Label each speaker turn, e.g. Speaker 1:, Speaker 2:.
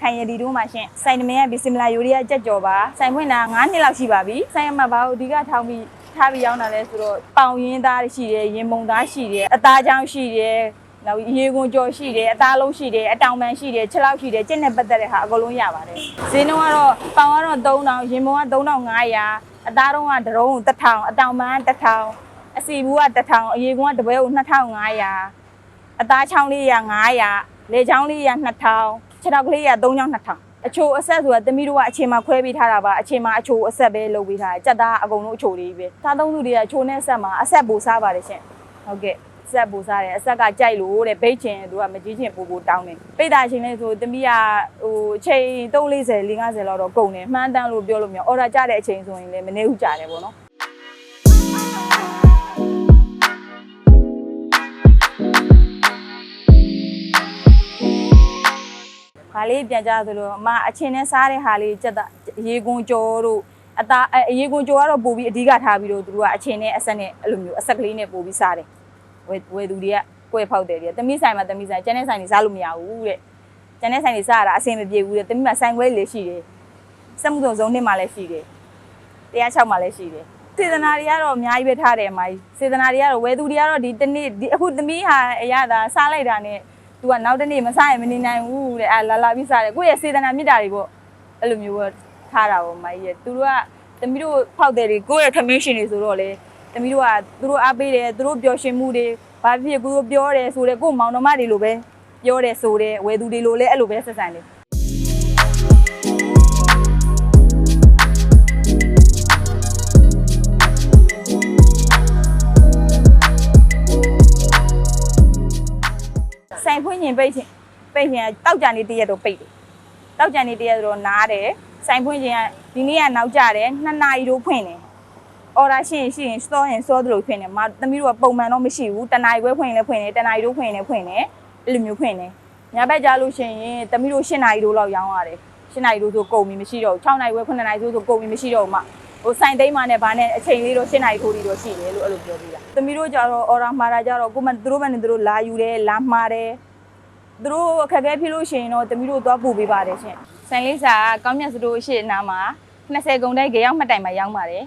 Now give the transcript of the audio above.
Speaker 1: ခိုင်ရည်ဒီတို့မှာရှင်ဆိုင်နမင်းကဘီစင်မလာယူရီးယားကြက်ကြော်ပါဆိုင်ဖွင့်တာ9နှစ်လောက်ရှိပါပြီဆိုင်မှာဘာလို့အဓိကထောင်းပြီးထားပြီးရောင်းတာလဲဆိုတော့ပေါင်ရင်းသားရှိတယ်ရင်မုံသားရှိတယ်အသားချောင်းရှိတယ်နောက်ရေကွန်ကြော်ရှိတယ်အသားလုံးရှိတယ်အတောင်ပန်ရှိတယ်ခြေလောက်ရှိတယ်ကျင့်နဲ့ပတ်သက်တဲ့ဟာအကုန်လုံးရပါတယ်ဈေးနှုန်းကတော့ပေါင်ကတော့3000ရင်မုံက3500အသားတော့ကဒရုံး1000အတောင်ပန်က1000အစီဘူးက1000အရေကွန်ကတပွဲကို2500အသားချောင်းလေးရ900လေချောင်းလေးရ2000 ခြေထောက်ကလေးရ3000 2000အချိုအဆက်ဆိုတာတမီးတို့ကအချိန်မှာခွဲပေးထားတာပါအချိန်မှာအချိုအဆက်ပဲလုပ်ပေးထားတယ်ကြက်သားအကုန်လုံးအချိုလေးပဲစားသုံးသူတွေကချိုနဲ့ဆက်မှာအဆက်ပူစားပါတယ်ရှင်ဟုတ်ကဲ့ဆက်ပူစားတယ်အဆက်ကကြိုက်လို့တဲ့ဘိတ်ချင်သူကမကြီးချင်ပူပူတောင်းတယ်ပိတ်တာချင်းလေးဆိုတမီးကဟိုအချိန်340 450လောက်တော့ကုန်တယ်မှန်းတမ်းလို့ပြောလို့မရအော်ဒါကြတဲ့အချိန်ဆိုရင်လည်းမနေဘူးကြတယ်ပေါ့နော်။ ဟာလေးပြန်ကြဆိုလို့အမအချင်းနဲ့စားတဲ့ဟာလေးစက်တာရေကွန်ကြော်တို့အသားအရေကွန်ကြော်ကတော့ပို့ပြီးအဓိကထားပြီးတော့သူတို့ကအချင်းနဲ့အဆက်နဲ့အဲ့လိုမျိုးအဆက်ကလေးနဲ့ပို့ပြီးစားတယ်။ဝယ်ဝယ်သူတွေကကိုယ်ဖောက်တယ်တွေကတမိဆိုင်မှာတမိဆိုင်ကျန်တဲ့ဆိုင်တွေစားလို့မရဘူးတဲ့။ကျန်တဲ့ဆိုင်တွေစားရတာအဆင်မပြေဘူးတဲ့။တမိမှာဆိုင်ခွဲလေးရှိတယ်။စက်မှုစုံစုံနှစ်မှာလည်းရှိတယ်။တရား6မှာလည်းရှိတယ်။စေတနာတွေကတော့အများကြီးပဲထားတယ်အမကြီးစေတနာတွေကတော့ဝယ်သူတွေကတော့ဒီတနေ့ဒီအခုသမီးဟာအရသာစားလိုက်တာနဲ့ သူကနောက်တနေ့မစားရင်မနေနိုင်ဘူးတဲ့အဲလာလာပြီးစားတယ်ကိုယ့်ရဲ့စေတနာမြစ်တာတွေပေါ့အဲ့လိုမျိုးပေါ့ထားတာပေါ့အမကြီးရဲ့သူတို့ကသမီးတို့ဖောက်တယ်တွေကိုယ့်ရဲ့ commission တွေဆိုတော့လေသမီးတို့ကသူတို့အားပေးတယ်သူတို့ပျော်ရွှင်မှုတွေဘာဖြစ်ဖြစ်ကိုယ်ပြောတယ်ဆိုတယ်ကိုယ့်မောင်နှမတွေလိုပဲပြောတယ်ဆိုတယ်ဝယ်သူတွေလိုလဲအဲ့လိုပဲဆက်ဆံတယ် ဆိုင်ဖွင့်ရင်ပိတ်ချင်းပိတ်ရင်တောက်ကြနေတရက်တော့ပိတ်တယ်တောက်ကြနေတရက်တော့နားတယ်ဆိုင်ဖွင့်ခြင်းကဒီနေ့ကနောက်ကြတယ်နှစ်နာရီတော့ဖွင့်တယ်အော်ဒါရှိရင်ရှိရင်စောရင်စောသလိုဖွင့်တယ်မသမီးတို့ကပုံမှန်တော့မရှိဘူးတနာရီခွဲဖွင့်ရင်လည်းဖွင့်တယ်တနာရီတော့ဖွင့်ရင်လည်းဖွင့်တယ်အဲ့လိုမျိုးဖွင့်တယ်ညဘက်ကြလို့ရှိရင်သမီးတို့၈နာရီတော့လောက်ရောင်းရတယ်၈နာရီတော့ဆိုကုန်ပြီမရှိတော့ဘူး6နာရီခွဲ9နာရီဆိုဆိုကုန်ပြီမရှိတော့ဘူးမဟိုဆိုင်သိမ်းမှနဲ့ဗာနဲ့အချိန်လေးတော့၈နာရီခိုးတီတော့ရှိတယ်လို့အဲ့လိုပြောပြတာသမီးတို့ကြတော့အော်ဒါမှာတာကြတော့ကိုမသူတို့ဘက်နဲ့သူတို့လာယူတယ်လာမှားတယ် သူတို့အခက်အခဲဖြစ်လို့ရှိရင်တော့တမီးတို့သွားပို့ပေးပါတယ်ရှင်။ဆိုင်လေးစာကကောင်းမြတ်စတိုးရှိအနာမှာ20ဂုံတိုက်ကြရောက်မှတ်တိုင်မှာရောက်ပါတယ်